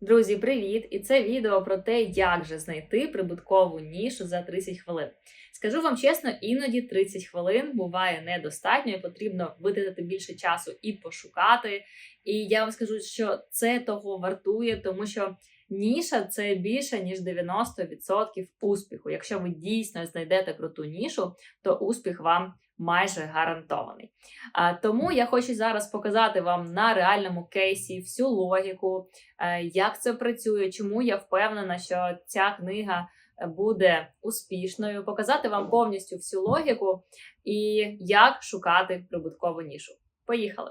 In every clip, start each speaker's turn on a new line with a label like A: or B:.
A: Друзі, привіт! І це відео про те, як же знайти прибуткову нішу за 30 хвилин. Скажу вам чесно, іноді 30 хвилин буває недостатньо, і потрібно витратити більше часу і пошукати. І я вам скажу, що це того вартує, тому що ніша це більше ніж 90% успіху. Якщо ви дійсно знайдете круту нішу, то успіх вам майже гарантований. А, Тому я хочу зараз показати вам на реальному кейсі всю логіку, е, як це працює, чому я впевнена, що ця книга буде успішною, показати вам повністю всю логіку і як шукати прибуткову нішу. Поїхали!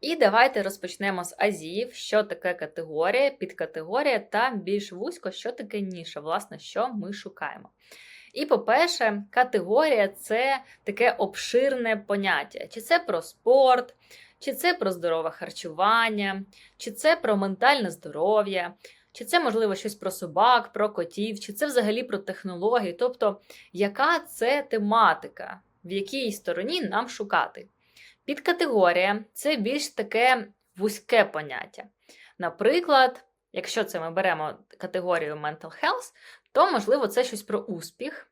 A: І давайте розпочнемо з азів, що таке категорія, підкатегорія та більш вузько, що таке ніша, власне, що ми шукаємо. І, по-перше, категорія це таке обширне поняття. Чи це про спорт, чи це про здорове харчування, чи це про ментальне здоров'я, чи це, можливо, щось про собак, про котів, чи це взагалі про технології. Тобто, яка це тематика, в якій стороні нам шукати? Підкатегорія це більш таке вузьке поняття. Наприклад, якщо це ми беремо категорію mental health, то, можливо, це щось про успіх.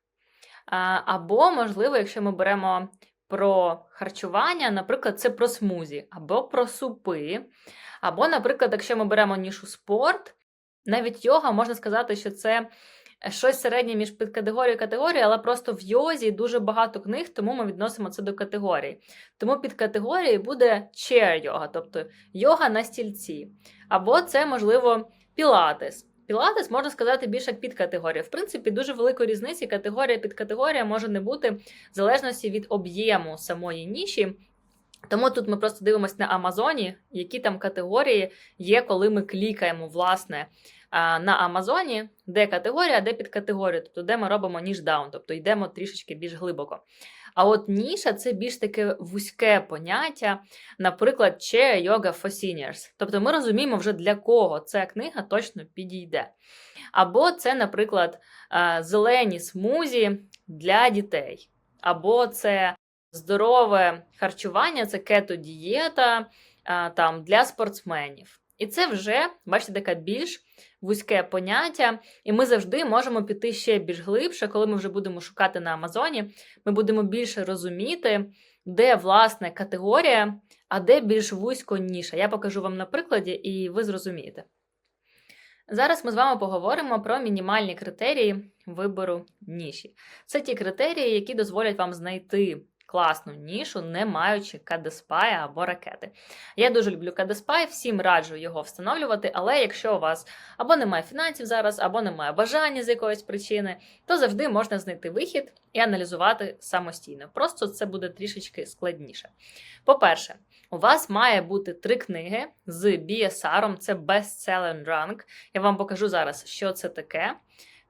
A: Або, можливо, якщо ми беремо про харчування, наприклад, це про смузі, або про супи. Або, наприклад, якщо ми беремо нішу спорт, навіть йога можна сказати, що це щось середнє між підкатегорією і категорією, але просто в йозі дуже багато книг, тому ми відносимо це до категорії. Тому під категорією буде chair йога, тобто йога на стільці. Або це, можливо, пілатес. Пілатес можна сказати більше як підкатегорія. В принципі, дуже великої різниці категорія під категорія може не бути в залежності від об'єму самої ніші. Тому тут ми просто дивимося на Амазоні, які там категорії є, коли ми клікаємо, власне, на Амазоні, де категорія, де підкатегорія, тобто де ми робимо ніж-даун, тобто йдемо трішечки більш глибоко. А от ніша це більш таке вузьке поняття, наприклад, Chair Yoga for Seniors. Тобто ми розуміємо вже для кого ця книга точно підійде. Або це, наприклад, зелені смузі для дітей. Або це здорове харчування, це кето-дієта там, для спортсменів. І це вже, бачите, таке більш вузьке поняття, і ми завжди можемо піти ще більш глибше, коли ми вже будемо шукати на Амазоні. Ми будемо більше розуміти, де власне категорія, а де більш вузько ніша. Я покажу вам на прикладі, і ви зрозумієте. Зараз ми з вами поговоримо про мінімальні критерії вибору ніші. Це ті критерії, які дозволять вам знайти класну нішу, не маючи кадеспай або ракети. Я дуже люблю кадеспай, всім раджу його встановлювати, але якщо у вас або немає фінансів зараз, або немає бажання з якоїсь причини, то завжди можна знайти вихід і аналізувати самостійно. Просто це буде трішечки складніше. По-перше, у вас має бути три книги з BSR, це Best Selling Rank. Я вам покажу зараз, що це таке.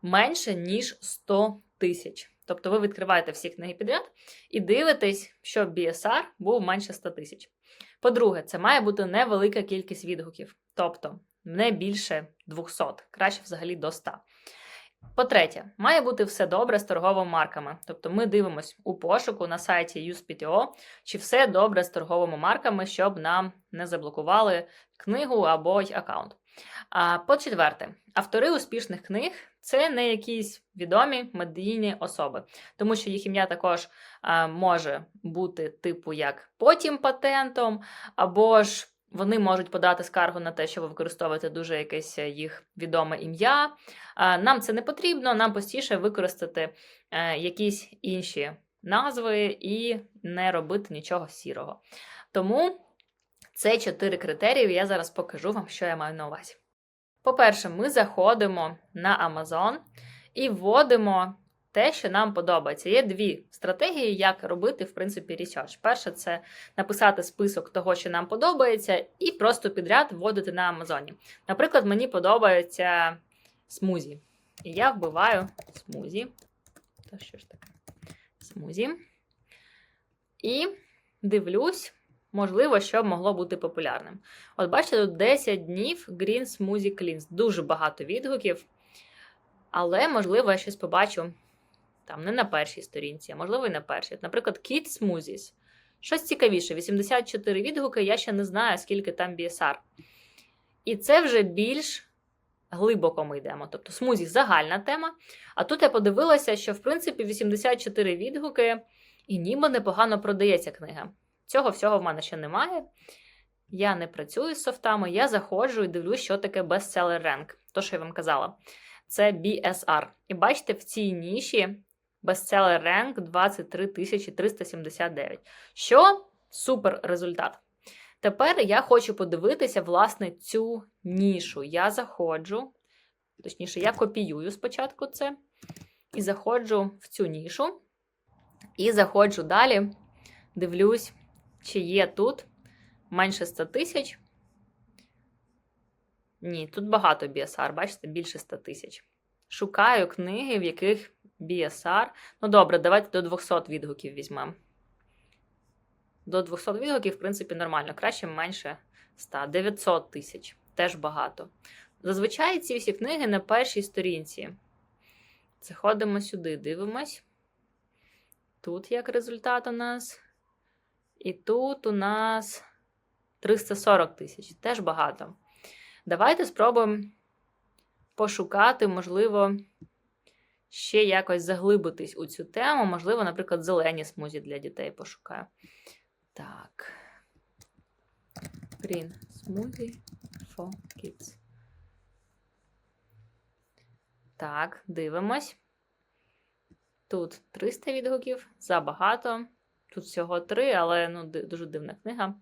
A: Менше ніж 100 тисяч. Тобто ви відкриваєте всі книги підряд і дивитесь, щоб BSR був менше 100 тисяч. По-друге, це має бути невелика кількість відгуків, тобто не більше 200, краще взагалі до 100. По-третє, має бути все добре з торговими марками. Тобто ми дивимося у пошуку на сайті USPTO, чи все добре з торговими марками, щоб нам не заблокували книгу або й аккаунт. А по-четверте, автори успішних книг це не якісь відомі медійні особи, тому що їх ім'я також може бути типу як потім патентом, або ж вони можуть подати скаргу на те, що ви використовуєте дуже якесь їх відоме ім'я. Нам це не потрібно, нам простіше використати е, якісь інші назви і не робити нічого сірого. Тому. Це чотири критерії, я зараз покажу вам, що я маю на увазі. По-перше, ми заходимо на Amazon і вводимо те, що нам подобається. Є дві стратегії, як робити, в принципі, ресерч. Перше, це написати список того, що нам подобається, і просто підряд вводити на Амазоні. Наприклад, мені подобається смузі. І я вбиваю смузі. Та що ж таке? Смузі. І дивлюсь можливо, що могло бути популярним. От бачите, тут 10 днів Green Smoothie Cleanse. Дуже багато відгуків. Але, можливо, я щось побачу там не на першій сторінці, а можливо, і на першій. Наприклад, Kid Smoothies. Щось цікавіше: 84 відгуки, я ще не знаю, скільки там BSR. І це вже більш глибоко ми йдемо. Тобто смузі загальна тема. А тут я подивилася, що в принципі 84 відгуки і ніби непогано продається книга. Цього всього в мене ще немає. Я не працюю з софтами, я заходжу і дивлюсь, що таке bestseller rank. То, що я вам казала, це BSR. І бачите, в цій ніші bestseller rank 23 379. Що супер результат. Тепер я хочу подивитися, власне, цю нішу. Я заходжу, точніше, я копіюю спочатку це, і заходжу в цю нішу. І заходжу далі, дивлюсь, чи є тут менше 100 тисяч. Ні, тут багато BSR, бачите, більше 100 тисяч. Шукаю книги, в яких BSR. Ну, добре, давайте до 200 відгуків візьмемо. До 200 відгуків, в принципі, нормально. Краще менше 100. 900 тисяч. Теж багато. Зазвичай ці всі книги на першій сторінці. Заходимо сюди, дивимось. Тут як результат у нас. І тут у нас 340 тисяч. Теж багато. Давайте спробуємо пошукати, можливо, ще якось заглибитись у цю тему. Можливо, наприклад, зелені смузі для дітей пошукаю. Так. Green smoothie for kids. Так, дивимось. Тут 300 відгуків, забагато. Тут всього 3, але ну, дуже дивна книга.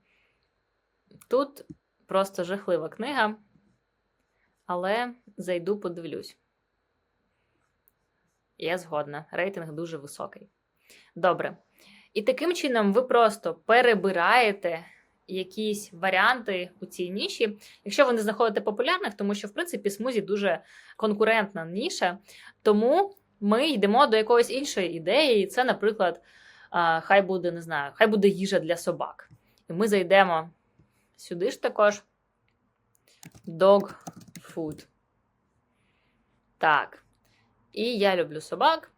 A: Тут просто жахлива книга, але зайду, подивлюсь. Я згодна. Рейтинг дуже високий. Добре. І таким чином ви просто перебираєте якісь варіанти у цій ніші, якщо ви не знаходите популярних, тому що, в принципі, смузі дуже конкурентна ніша. Тому ми йдемо до якоїсь іншої ідеї, і це, наприклад, хай буде, не знаю, хай буде їжа для собак. І ми зайдемо сюди ж також dog food. Так. І я люблю собак.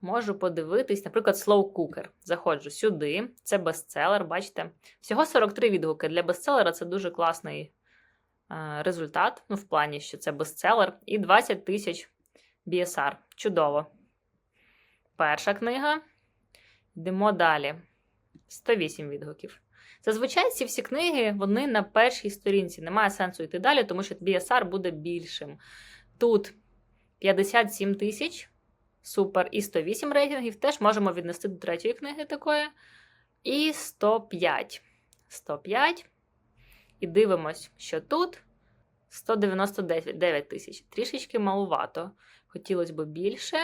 A: Можу подивитись, наприклад, Slow Cooker. Заходжу сюди. Це бестселер, бачите? Всього 43 відгуки. Для бестселера це дуже класний результат. Ну, в плані, що це бестселер. І 20 тисяч BSR. Чудово. Перша книга. Йдемо далі. 108 відгуків. Зазвичай ці всі книги вони на першій сторінці. Немає сенсу йти далі, тому що BSR буде більшим. Тут 57 тисяч. Супер. І 108 рейтингів теж можемо віднести до третьої книги такої. І 105. 105. І дивимось, що тут 199 тисяч. Трішечки малувато. Хотілося б більше,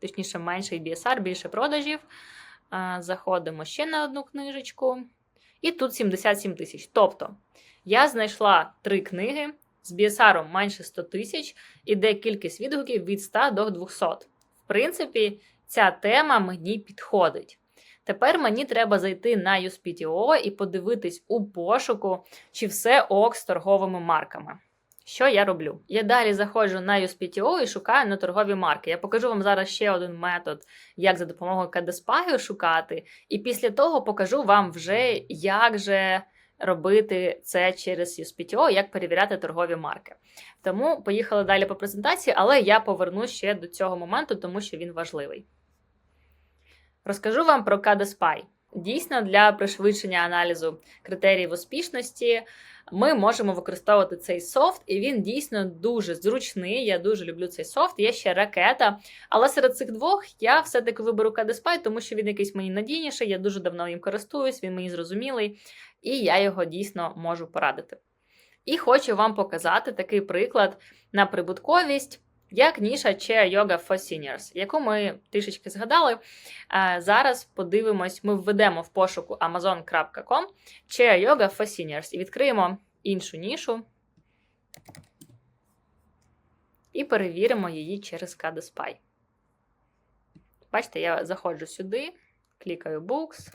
A: точніше, менший BSR, більше продажів. Заходимо ще на одну книжечку. І тут 77 тисяч. Тобто, я знайшла три книги з BSR менше 100 тисяч, іде кількість відгуків від 100 до 200. В принципі, ця тема мені підходить. Тепер мені треба зайти на USPTO і подивитись у пошуку, чи все ок з торговими марками. Що я роблю? Я далі заходжу на USPTO і шукаю на торгові марки. Я покажу вам зараз ще один метод, як за допомогою Кадеспаю шукати, і після того покажу вам вже, як же робити це через USPTO, як перевіряти торгові марки. Тому поїхали далі по презентації, але я повернусь ще до цього моменту, тому що він важливий. Розкажу вам про KDSPY. Дійсно, для пришвидшення аналізу критеріїв успішності ми можемо використовувати цей софт, і він дійсно дуже зручний. Я дуже люблю цей софт. Є ще ракета. Але серед цих двох я все-таки виберу Кадеспай, тому що він якийсь мені надійніший, я дуже давно їм користуюсь, він мені зрозумілий, і я його дійсно можу порадити. І хочу вам показати такий приклад на прибутковість. Як ніша Chair Yoga for Seniors, яку ми трішечки згадали. Зараз подивимось, ми введемо в пошуку amazon.com Chair Yoga for Seniors і відкриємо іншу нішу і перевіримо її через KDSPY. Бачите, я заходжу сюди, клікаю Books,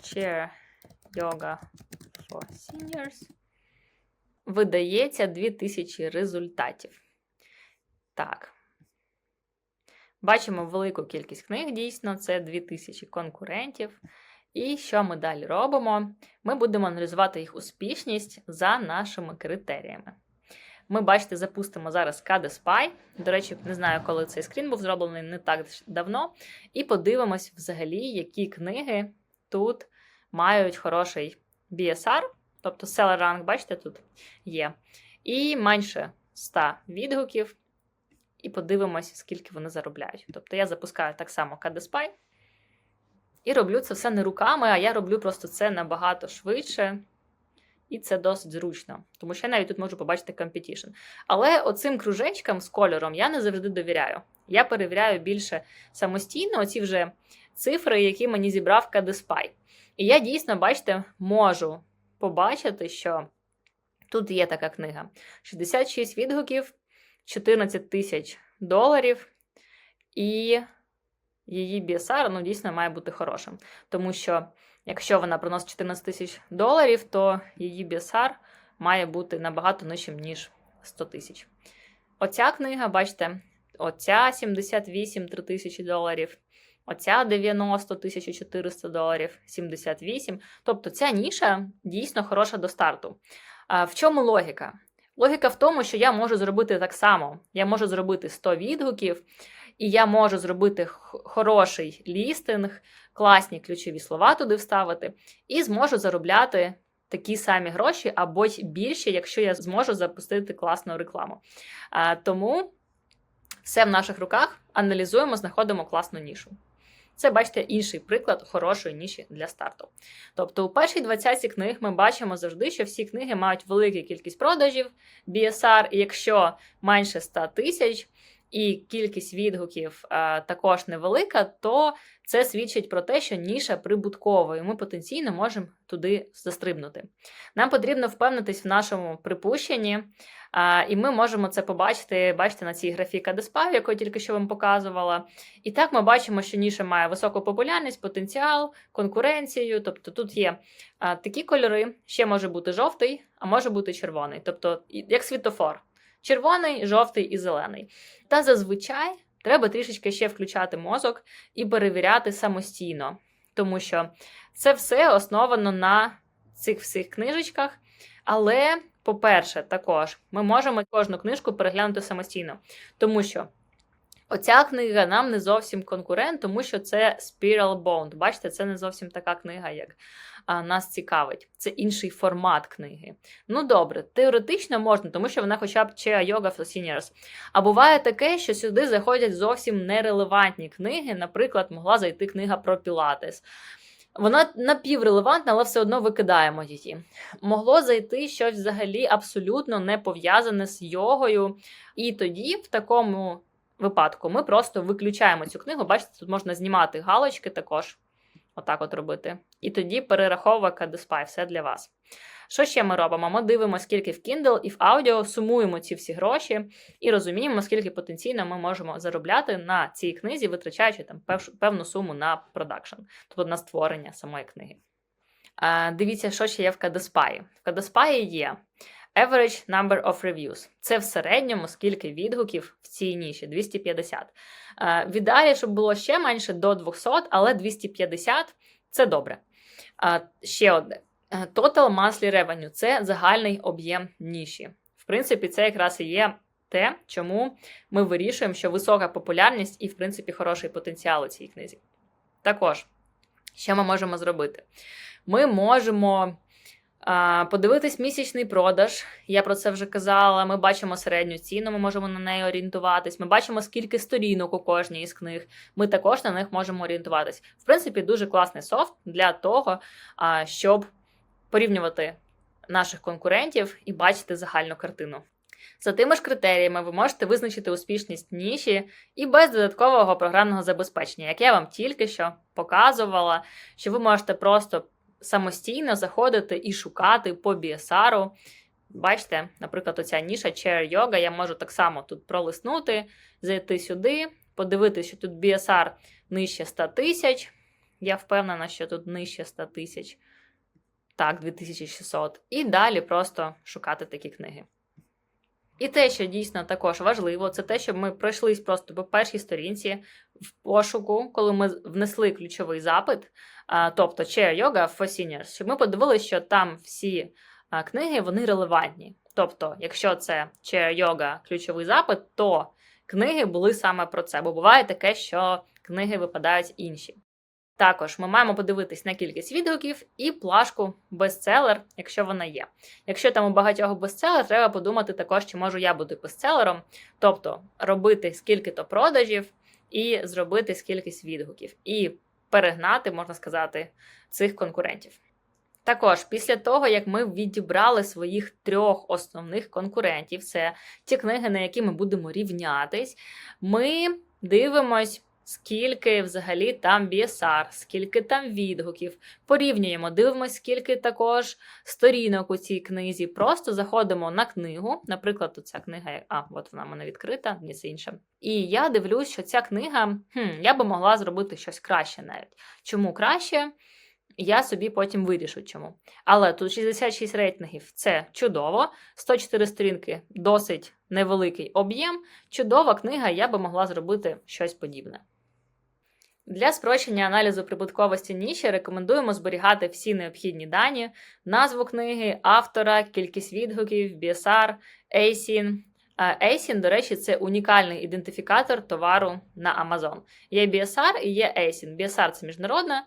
A: Chair Yoga for Seniors. Видається 2000 результатів. Так. Бачимо велику кількість книг, дійсно, це 2000 конкурентів. І що ми далі робимо? Ми будемо аналізувати їх успішність за нашими критеріями. ми бачите, запустимо зараз KD До речі, не знаю, коли цей скрін був зроблений не так давно. І подивимось взагалі, які книги тут мають хороший BSR, тобто seller rank, бачите, тут є. І менше 100 відгуків. І подивимось, скільки вони заробляють. Тобто я запускаю так само Spy. І роблю це все не руками, а я роблю просто це набагато швидше. І це досить зручно, тому що я навіть тут можу побачити competition. Але оцим кружечкам з кольором я не завжди довіряю. Я перевіряю більше самостійно оці вже цифри, які мені зібрав KDSpy. І я дійсно, бачите, можу побачити, що тут є така книга: 66 відгуків, 14 тисяч доларів, і її BSR ну, дійсно має бути хорошим. Тому що. Якщо вона приносить 14 тисяч доларів, то її BSR має бути набагато нижчим, ніж 100 тисяч. Оця книга, бачите, оця 78 3 тисячі доларів, оця 90 400 доларів, 78. Тобто ця ніша дійсно хороша до старту. В чому логіка? Логіка в тому, що я можу зробити так само. Я можу зробити 100 відгуків, і я можу зробити хороший лістинг, класні ключові слова туди вставити, і зможу заробляти такі самі гроші або й більше, якщо я зможу запустити класну рекламу. Тому все в наших руках аналізуємо, знаходимо класну нішу. Це, бачите, інший приклад хорошої ніші для старту. Тобто, у першій 20 книг ми бачимо завжди, що всі книги мають велику кількість продажів, BSR, і якщо менше 100 тисяч, і кількість відгуків а, також невелика, то це свідчить про те, що ніша прибуткова, і ми потенційно можемо туди застрибнути. Нам потрібно впевнитись в нашому припущенні, а, і ми можемо це побачити, бачите, на цій графі Кадеспав, яку я тільки що вам показувала. І так ми бачимо, що ніша має високу популярність, потенціал, конкуренцію. Тобто тут є а, такі кольори, ще може бути жовтий, а може бути червоний, тобто як світофор червоний, жовтий і зелений. Та зазвичай треба трішечки ще включати мозок і перевіряти самостійно, тому що це все основано на цих всіх книжечках. Але, по-перше, також ми можемо кожну книжку переглянути самостійно, тому що. Оця книга нам не зовсім конкурент, тому що це Spiral Bound. Бачите, це не зовсім така книга, як а, нас цікавить. Це інший формат книги. Ну добре, теоретично можна, тому що вона хоча б Chea Yoga for Seniors. А буває таке, що сюди заходять зовсім нерелевантні книги. Наприклад, могла зайти книга про Пілатес. Вона напіврелевантна, але все одно викидаємо її. Могло зайти щось взагалі абсолютно не пов'язане з йогою. І тоді, в такому випадку, ми просто виключаємо цю книгу. Бачите, тут можна знімати галочки також. Отак от робити. І тоді перераховує Кадеспай, все для вас. Що ще ми робимо? Ми дивимося, скільки в Kindle і в аудіо, сумуємо ці всі гроші і розуміємо, скільки потенційно ми можемо заробляти на цій книзі, витрачаючи там певну суму на продакшн, тобто на створення самої книги. Дивіться, що ще є в Кадеспаї. В Кадеспаї є Average number of reviews. Це в середньому скільки відгуків в цій ніші 250. Е, Віддалі, щоб було ще менше до 200, але 250 це добре. Е, ще одне. Е, Total monthly revenue це загальний об'єм ніші. В принципі, це якраз і є те, чому ми вирішуємо, що висока популярність і, в принципі, хороший потенціал у цій книзі. Також, що ми можемо зробити? Ми можемо Подивитись місячний продаж, я про це вже казала. Ми бачимо середню ціну, ми можемо на неї орієнтуватись. Ми бачимо, скільки сторінок у кожній із книг. Ми також на них можемо орієнтуватись. В принципі, дуже класний софт для того, щоб порівнювати наших конкурентів і бачити загальну картину. За тими ж критеріями ви можете визначити успішність ніші і без додаткового програмного забезпечення, як я вам тільки що показувала, що ви можете просто самостійно заходити і шукати по BSR. Бачите, наприклад, оця ніша Chair Yoga, я можу так само тут пролиснути, зайти сюди, подивитися, що тут BSR нижче 100 тисяч. Я впевнена, що тут нижче 100 тисяч. Так, 2600. І далі просто шукати такі книги. І те, що дійсно також важливо, це те, щоб ми пройшлись просто по першій сторінці в пошуку, коли ми внесли ключовий запит, тобто Chair Yoga for Seniors, щоб ми подивилися, що там всі книги вони релевантні. Тобто, якщо це chair йога ключовий запит, то книги були саме про це, бо буває таке, що книги випадають інші. Також ми маємо подивитись на кількість відгуків і плашку бестселер, якщо вона є. Якщо там у багатьох бестселер, треба подумати також, чи можу я бути бестселером, тобто робити скільки-то продажів і зробити скількись відгуків, і перегнати, можна сказати, цих конкурентів. Також після того, як ми відібрали своїх трьох основних конкурентів, це ті книги, на які ми будемо рівнятись, ми дивимось. Скільки взагалі там BSR, скільки там відгуків, порівнюємо, дивимося, скільки також сторінок у цій книзі. Просто заходимо на книгу. Наприклад, ця книга, а от вона мене відкрита, ні це інше. І я дивлюсь, що ця книга, хм, я би могла зробити щось краще навіть. Чому краще? Я собі потім вирішу чому. Але тут 66 рейтингів це чудово. 104 сторінки досить невеликий об'єм. Чудова книга, я би могла зробити щось подібне. Для спрощення аналізу прибутковості ніші рекомендуємо зберігати всі необхідні дані, назву книги, автора, кількість відгуків, BSR, ASIN. ASIN, до речі, це унікальний ідентифікатор товару на Amazon. Є BSR і є ASIN. BSR це міжнародна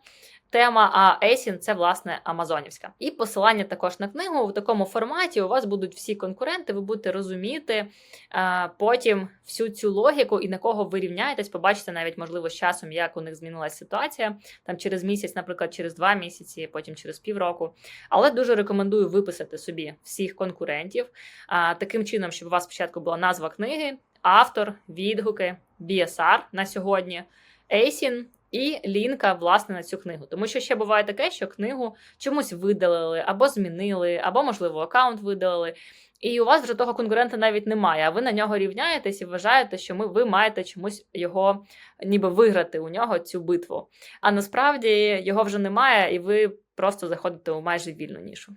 A: тема, ASIN – це власне Амазонівська. І посилання також на книгу в такому форматі. У вас будуть всі конкуренти, ви будете розуміти а, потім всю цю логіку і на кого ви рівняєтесь, побачите навіть, можливо, з часом, як у них змінилася ситуація там через місяць, наприклад, через два місяці, потім через півроку. Але дуже рекомендую виписати собі всіх конкурентів таким чином, щоб у вас спочатку була назва книги, автор, відгуки, BSR на сьогодні, ASIN, і лінка власне на цю книгу. Тому що ще буває таке, що книгу чомусь видалили, або змінили, або, можливо, аккаунт видалили. І у вас вже того конкурента навіть немає, а ви на нього рівняєтесь і вважаєте, що ми, ви маєте чомусь його ніби виграти у нього цю битву. А насправді його вже немає, і ви просто заходите у майже вільну нішу.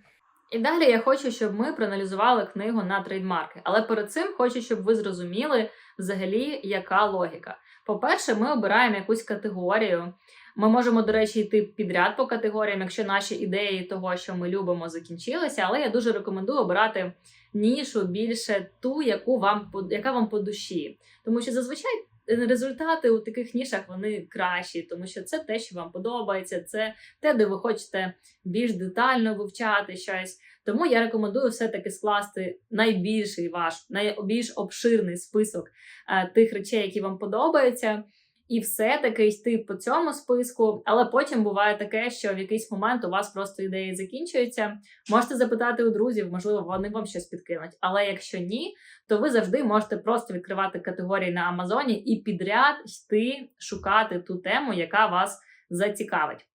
A: І далі я хочу, щоб ми проаналізували книгу на трейдмарки. Але перед цим хочу, щоб ви зрозуміли взагалі, яка логіка. По-перше, ми обираємо якусь категорію. Ми можемо, до речі, йти підряд по категоріям, якщо наші ідеї того, що ми любимо, закінчилися. Але я дуже рекомендую обирати нішу більше ту, яку вам яка вам по душі. Тому що зазвичай результати у таких нішах вони кращі, тому що це те, що вам подобається, це те, де ви хочете більш детально вивчати щось. Тому я рекомендую все-таки скласти найбільший ваш, найбільш обширний список е, тих речей, які вам подобаються. І все-таки йти по цьому списку, але потім буває таке, що в якийсь момент у вас просто ідеї закінчуються. Можете запитати у друзів, можливо, вони вам щось підкинуть. Але якщо ні, то ви завжди можете просто відкривати категорії на Амазоні і підряд йти шукати ту тему, яка вас зацікавить.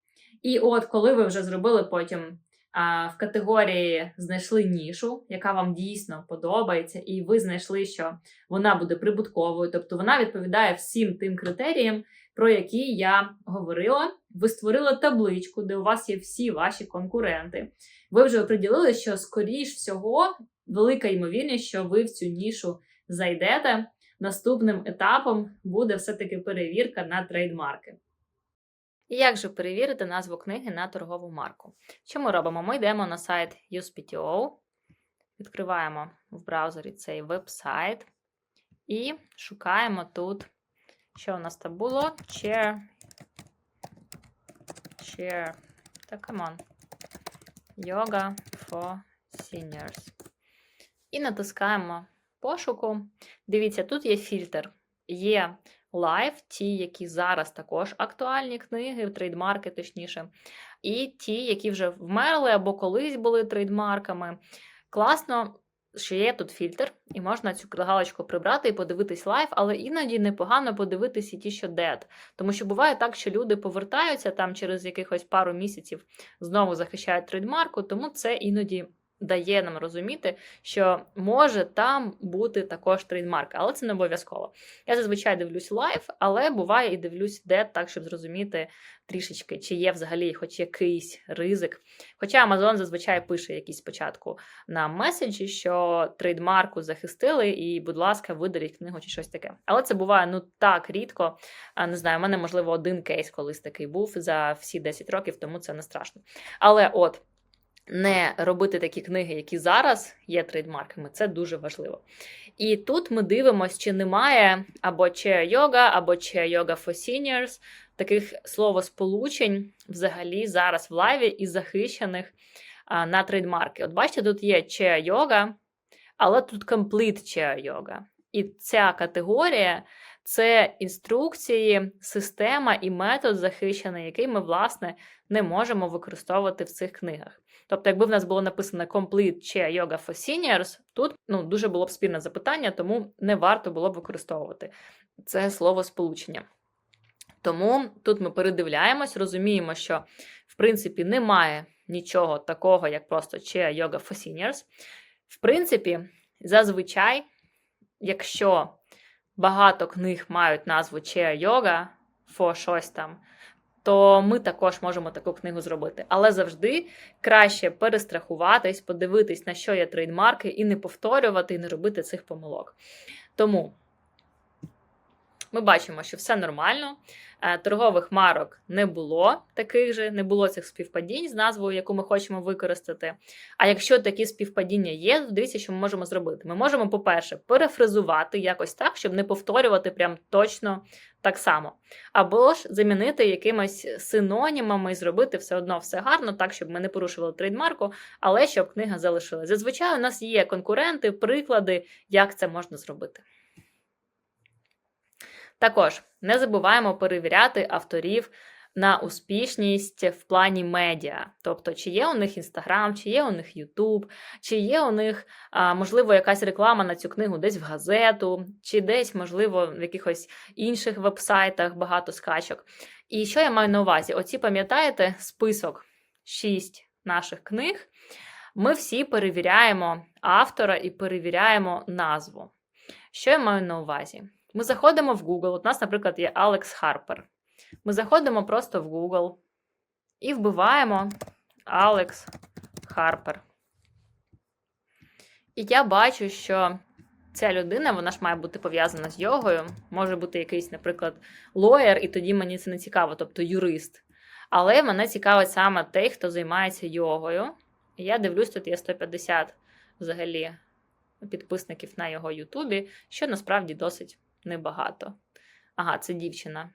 A: І от коли ви вже зробили потім в категорії знайшли нішу, яка вам дійсно подобається, і ви знайшли, що вона буде прибутковою, тобто вона відповідає всім тим критеріям, про які я говорила. Ви створили табличку, де у вас є всі ваші конкуренти. Ви вже оприділили, що, скоріш всього, велика ймовірність, що ви в цю нішу зайдете. Наступним етапом буде все-таки перевірка на трейдмарки. Як же перевірити назву книги на торгову марку? Що ми робимо? Ми йдемо на сайт USPTO, відкриваємо в браузері цей веб-сайт і шукаємо тут, що у нас там було. Chair. Так, come on. Yoga for seniors. І натискаємо пошуку. Дивіться, тут є фільтр. Є лайв, ті, які зараз також актуальні книги, трейдмарки, точніше, і ті, які вже вмерли або колись були трейдмарками. Класно, що є тут фільтр, і можна цю галочку прибрати і подивитись лайв, але іноді непогано подивитися ті, що дед. Тому що буває так, що люди повертаються там через якихось пару місяців, знову захищають трейдмарку, тому це іноді дає нам розуміти, що може там бути також трейдмарк, але це не обов'язково. Я зазвичай дивлюсь лайв, але буває і дивлюсь де так, щоб зрозуміти трішечки, чи є взагалі хоч якийсь ризик. Хоча Amazon зазвичай пише якісь спочатку на меседжі, що трейдмарку захистили, і, будь ласка, видаліть книгу чи щось таке. Але це буває ну так рідко. Не знаю, у мене, можливо, один кейс колись такий був за всі 10 років, тому це не страшно. Але от. Не робити такі книги, які зараз є трейдмарками. Це дуже важливо. І тут ми дивимося, чи немає або chair yoga, або chair yoga for seniors, таких словосполучень взагалі зараз в лайві і захищених а, на трейдмарки. От бачите, тут є chair yoga, але тут complete chair yoga. І ця категорія це інструкції, система і метод захищений, який ми, власне, не можемо використовувати в цих книгах. Тобто, якби в нас було написано Complete Chair Yoga for Seniors, тут ну, дуже було б спільне запитання, тому не варто було б використовувати це слово сполучення. Тому тут ми передивляємось, розуміємо, що в принципі немає нічого такого, як просто Chair Yoga for Seniors. В принципі, зазвичай, якщо багато книг мають назву Chair Yoga for щось там, то ми також можемо таку книгу зробити. Але завжди краще перестрахуватись, подивитись, на що є трейдмарки, і не повторювати, і не робити цих помилок. Тому ми бачимо, що все нормально. Е, торгових марок не було таких же, не було цих співпадінь з назвою, яку ми хочемо використати. А якщо такі співпадіння є, то дивіться, що ми можемо зробити. Ми можемо, по-перше, перефразувати якось так, щоб не повторювати прям точно так само. Або ж замінити якимось синонімами і зробити все одно все гарно, так, щоб ми не порушували трейдмарку, але щоб книга залишилась. Зазвичай у нас є конкуренти, приклади, як це можна зробити. Також не забуваємо перевіряти авторів на успішність в плані медіа. Тобто, чи є у них Інстаграм, чи є у них Ютуб, чи є у них, можливо, якась реклама на цю книгу десь в газету, чи десь, можливо, в якихось інших вебсайтах багато скачок. І що я маю на увазі? Оці, пам'ятаєте, список 6 наших книг. Ми всі перевіряємо автора і перевіряємо назву. Що я маю на увазі? Ми заходимо в Google. От у нас, наприклад, є Алекс Харпер. Ми заходимо просто в Google і вбиваємо Алекс Харпер. І я бачу, що ця людина, вона ж має бути пов'язана з йогою. Може бути якийсь, наприклад, лоєр, і тоді мені це не цікаво, тобто юрист. Але мене цікавить саме той, хто займається йогою. І я дивлюсь, тут є 150 взагалі підписників на його Ютубі, що насправді досить небагато. Ага, це дівчина.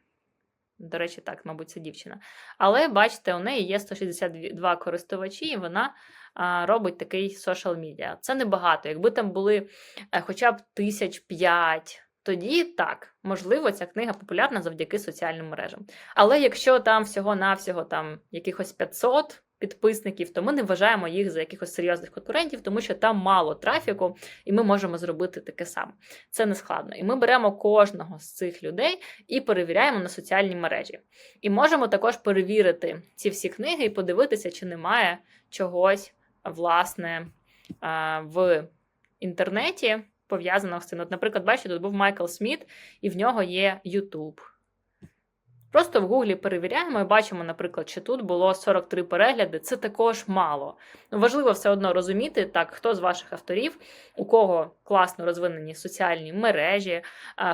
A: До речі, так, мабуть, це дівчина. Але бачите, у неї є 162 користувачі, і вона а, робить такий social media. Це небагато. Якби там були е, хоча б тисяч п'ять, тоді так, можливо, ця книга популярна завдяки соціальним мережам. Але якщо там всього-навсього там якихось 500 підписників, то ми не вважаємо їх за якихось серйозних конкурентів, тому що там мало трафіку, і ми можемо зробити таке саме. Це не складно. І ми беремо кожного з цих людей і перевіряємо на соціальні мережі. І можемо також перевірити ці всі книги і подивитися, чи немає чогось, власне, в інтернеті пов'язаного з цим. От, Наприклад, бачите, тут був Майкл Сміт, і в нього є YouTube. Просто в Гуглі перевіряємо і бачимо, наприклад, що тут було 43 перегляди. Це також мало. Ну, Важливо все одно розуміти, так, хто з ваших авторів, у кого класно розвинені соціальні мережі,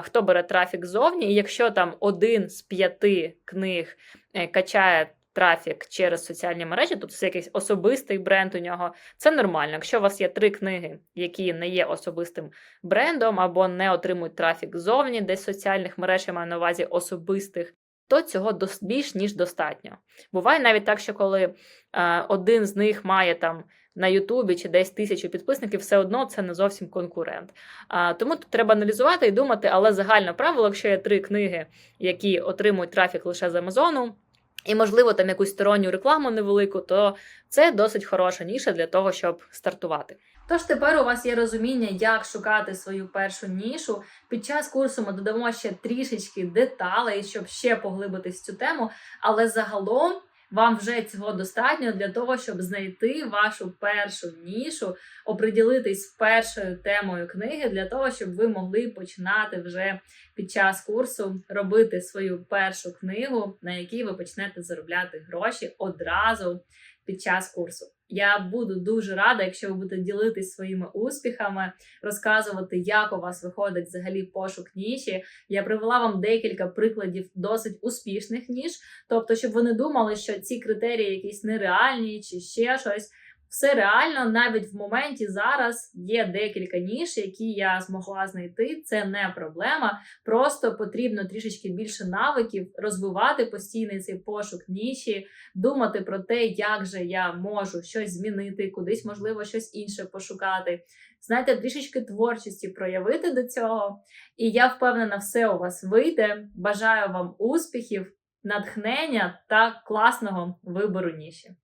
A: хто бере трафік ззовні. І якщо там один з п'яти книг е, качає. Трафік через соціальні мережі, тобто це якийсь особистий бренд у нього. Це нормально. Якщо у вас є три книги, які не є особистим брендом, або не отримують трафік ззовні, десь соціальних мереж я маю на увазі особистих, то цього більш ніж достатньо. Буває навіть так, що коли е, один з них має там на Ютубі чи десь тисячу підписників, все одно це не зовсім конкурент. Тому тут треба аналізувати і думати, але загальне правило, якщо є три книги, які отримують трафік лише з Амазону, і, можливо, там якусь сторонню рекламу невелику, то це досить хороша ніша для того, щоб стартувати. Тож тепер у вас є розуміння, як шукати свою першу нішу. Під час курсу ми додамо ще трішечки деталей, щоб ще поглибитись цю тему. Але загалом вам вже цього достатньо для того, щоб знайти вашу першу нішу, оприділитись першою темою книги, для того, щоб ви могли починати вже під час курсу робити свою першу книгу, на якій ви почнете заробляти гроші одразу під час курсу. Я буду дуже рада, якщо ви будете ділитись своїми успіхами, розказувати, як у вас виходить взагалі пошук ніші. Я привела вам декілька прикладів досить успішних ніж, тобто, щоб ви не думали, що ці критерії якісь нереальні чи ще щось. Все реально, навіть в моменті зараз є декілька ніж, які я змогла знайти. Це не проблема. Просто потрібно трішечки більше навиків, розвивати постійний цей пошук ніші, думати про те, як же я можу щось змінити, кудись можливо щось інше пошукати. Знаєте, трішечки творчості проявити до цього. І я впевнена, все у вас вийде. Бажаю вам успіхів, натхнення та класного вибору ніші.